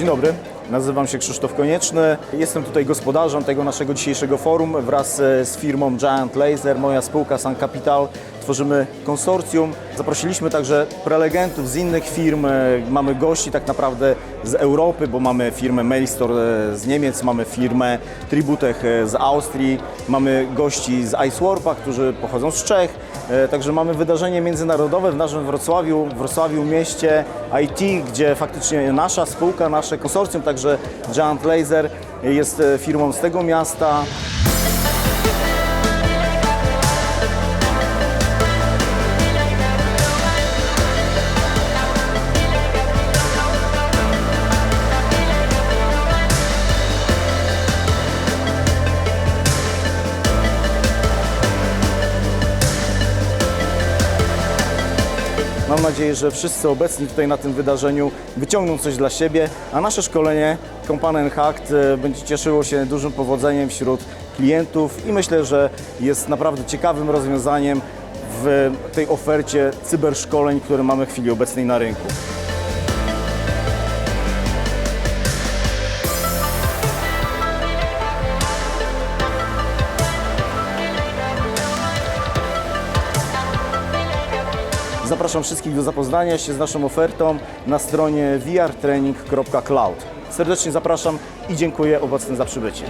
Dzień dobry, nazywam się Krzysztof Konieczny. Jestem tutaj gospodarzem tego naszego dzisiejszego forum wraz e, z firmą Giant Laser, moja spółka Sun Capital. Tworzymy konsorcjum. Zaprosiliśmy także prelegentów z innych firm. E, Mamy gości tak naprawdę z Europy, bo mamy firmę Mailstore z Niemiec, mamy firmę Tributech e, z Austrii, mamy gości z Icewarpa, którzy pochodzą z Czech. E, Także mamy wydarzenie międzynarodowe w naszym Wrocławiu, Wrocławiu mieście IT, gdzie faktycznie nasza spółka, nasze konsorcjum, także Giant Laser jest e, firmą z tego miasta. Mam nadzieję, że wszyscy obecni tutaj na tym wydarzeniu wyciągną coś dla siebie, a nasze szkolenie Component Hacked będzie cieszyło się dużym powodzeniem wśród klientów i myślę, że jest naprawdę ciekawym rozwiązaniem w tej ofercie cyberszkoleń, które mamy w chwili obecnej na rynku. Zapraszam wszystkich do zapoznania się z naszą ofertą na stronie vrtraining.cloud. Serdecznie zapraszam i dziękuję obecnym za przybycie.